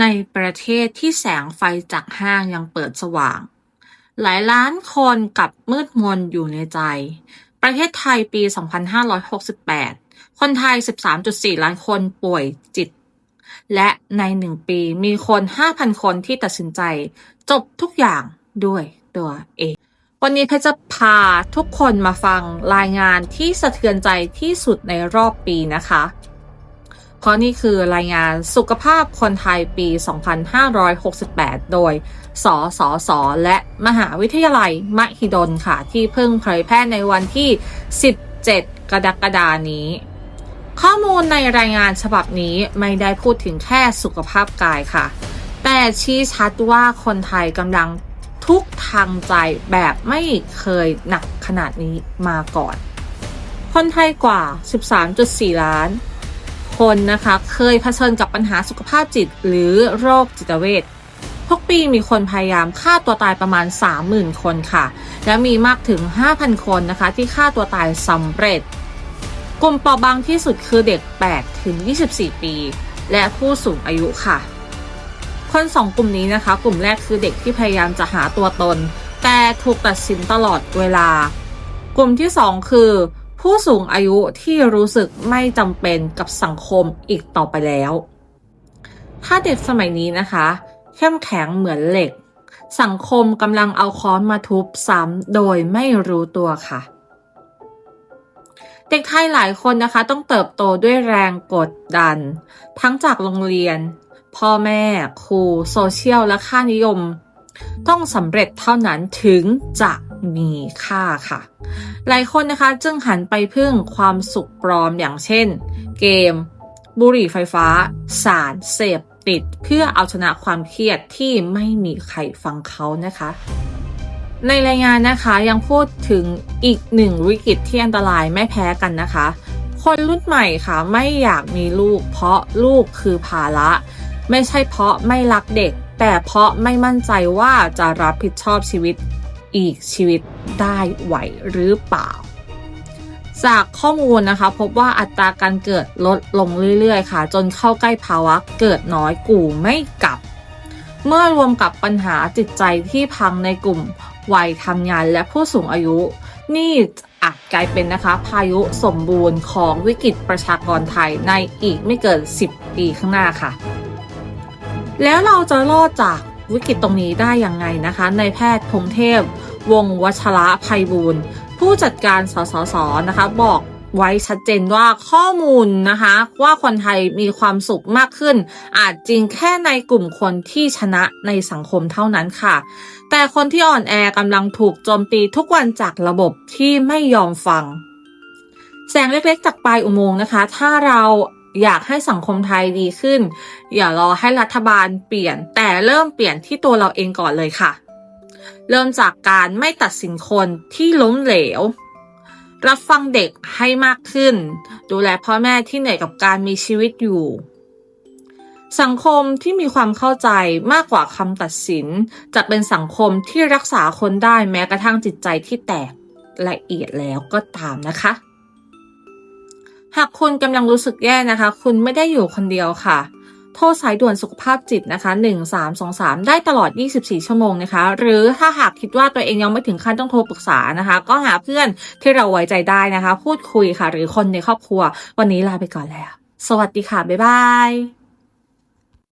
ในประเทศที่แสงไฟจากห้างยังเปิดสว่าง หลายล้านคนกลับมืดมนอยู่ในใจ ประเทศไทยปี 2568 คนไทย 13.4 ล้านคนป่วยจิต และในหนึ่งปีมีคน 5,000 คนที่ตัดสินใจ จบทุกอย่างด้วยตัวเอง วันนี้เพชรจะพาทุกคนมาฟังรายงานที่สะเทือนใจที่สุดในรอบปีนะคะ เพราะนี่คือรายงานสุขภาพคนไทยปี 2568 โดย สสส และมหาวิทยาลัยมหิดลค่ะ ที่เพิ่งเผยแพร่ในวันที่ 17 กรกฎานี้ ข้อมูลในรายงานฉบับนี้ไม่ได้พูดถึงแค่สุขภาพกายค่ะ แต่ชี้ชัดว่าคนไทยกำลังทุกทางใจแบบไม่เคยหนักขนาดนี้มาก่อน คนไทยกว่า 13.4 ล้าน คนนะคะเคยเผชิญกับปัญหาสุขภาพจิต หรือโรคจิตเวชทุกปีมีคนพยายามฆ่าตัวตายประมาณ 30,000 คนค่ะ และมีมากถึง 5,000 คนนะคะที่ฆ่าตัวตายสำเร็จ กลุ่มเปราะบางที่สุดคือเด็ก 8 ถึง 24 ปี และผู้สูงอายุค่ะ คนสองกลุ่มนี้นะคะ กลุ่มแรกคือเด็กที่พยายามจะหาตัวตน แต่ถูกตัดสินตลอดเวลา กลุ่มที่สองคือ ผู้สูงอายุที่รู้สึกไม่จำเป็นกับสังคมอีกต่อไปแล้ว ถ้าเด็กสมัยนี้นะคะ เข้มแข็งเหมือนเหล็ก สังคมกำลังเอาค้อนมาทุบซ้ำโดยไม่รู้ตัวค่ะ เด็กไทยหลายคนนะคะ ต้องเติบโตด้วยแรงกดดัน ทั้งจากโรงเรียน พ่อแม่ ครู โซเชียลและค่านิยม ต้องสำเร็จเท่านั้นถึงจะ มีค่าค่ะ หลายคนนะคะจึงหันไปพึ่งความสุขปลอมอย่างเช่น เกม บุหรี่ไฟฟ้า สารเสพติด เพื่อเอาชนะความเครียดที่ไม่มีใครฟังเขานะคะ ในรายงานนะคะยังพูดถึงอีกหนึ่งวิกฤตที่อันตรายไม่แพ้กันนะคะ คนรุ่นใหม่ค่ะไม่อยากมีลูก เพราะลูกคือภาระ ไม่ใช่เพราะไม่รักเด็กแต่เพราะไม่มั่นใจว่าจะรับผิดชอบชีวิต อีกชีวิตได้ไหวหรือเปล่า จากข้อมูลนะคะ พบว่าอัตราการเกิดลดลงเรื่อยๆ ค่ะ จนเข้าใกล้ภาวะเกิดน้อยกู่ไม่กลับ เมื่อรวมกับปัญหาจิตใจที่พังในกลุ่มวัยทำงานและผู้สูงอายุ นี่อาจกลายเป็นนะคะ พายุสมบูรณ์ของวิกฤตประชากรไทยในอีกไม่เกิน 10 ปีข้างหน้าค่ะ แล้วเราจะรอดจาก วิกฤตตรงนี้ได้อยังไงนะคะ ในแพทย์พงเทพ วงวัชระภัยบูรณ์ผู้จัดการสสสนะคะ บอกไว้ชัดเจนว่าข้อมูลนะคะ ว่าคนไทยมีความสุขมากขึ้น อาจจริงแค่ในกลุ่มคนที่ชนะในสังคมเท่านั้นค่ะ แต่คนที่อ่อนแอกำลังถูกโจมตีทุกวันจากระบบที่ไม่ยอมฟัง แสงเล็กๆจากปลายอุโมงค์นะคะ ถ้าเรา อยากให้สังคมไทยดีขึ้น อย่ารอให้รัฐบาลเปลี่ยน แต่เริ่มเปลี่ยนที่ตัวเราเองก่อนเลยค่ะ เริ่มจากการไม่ตัดสินคนที่ล้มเหลว รับฟังเด็กให้มากขึ้น ดูแลพ่อแม่ที่เหนื่อยกับการมีชีวิตอยู่ สังคมที่มีความเข้าใจมากกว่าคำตัดสิน จะเป็นสังคมที่รักษาคนได้แม้กระทั่งจิตใจที่แตกละเอียดแล้วก็ตามนะคะ หากคุณกำลังรู้สึกแย่นะคะ คุณไม่ได้อยู่คนเดียวค่ะ โทรสายด่วนสุขภาพจิตนะคะ 1323 ได้ตลอด 24 ชั่วโมงนะคะ หรือถ้าหากคิดว่าตัวเองยังไม่ถึงขั้นต้องโทรปรึกษานะคะ ก็หาเพื่อนที่เราไว้ใจได้นะคะ พูดคุยค่ะ หรือคนในครอบครัว วันนี้ลาไปก่อนแล้ว สวัสดีค่ะ บ๊ายบาย